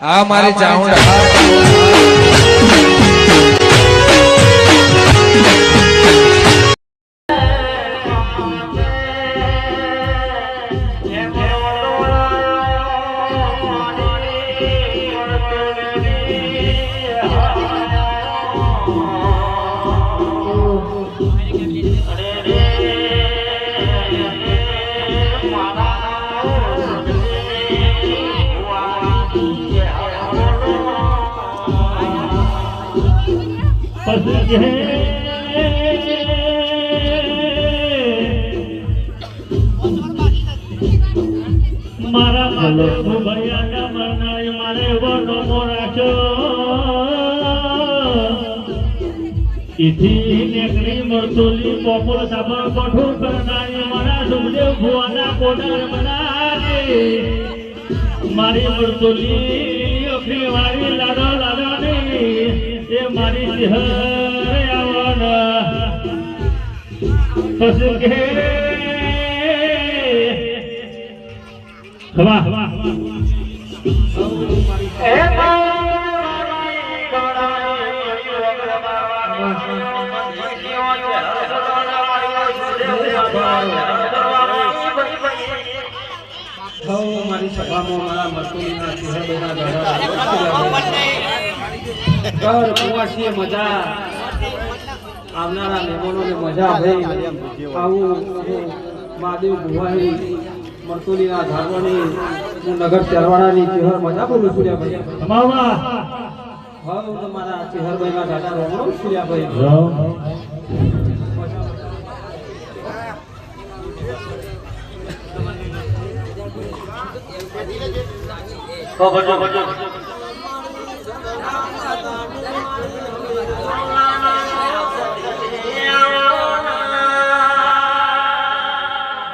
આ મારી ચાઉંડા મારા ભલો ભૈયા મારે વડો મોરાશો ઇથી નેકડી મરતોલી મારા સુખદેવ ભુવાના કોડાર બનારે મારી મરતોલી અખરી વાળી લાડો લાડો મારી સિંહર આવવાના પછી કે હવા હવા મારી સભામાં મારા મસ્તુલીના ચહેરાના દાડા કર કુંવાસીએ મજા. આવનારા મહેમાનોને મજા આવે. આવું મહાદેવ ભુવાઈ મરતુલીના ધારવાની હું નગર ચરવાડાની ચહેર મજા બોલું હવે તમારા ચહેરભાઈના દાદા રોમણો છું લ્યા ભાઈ.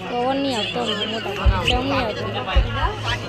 પવન નહીં આવતો મોટા કેમ નહીં આવતો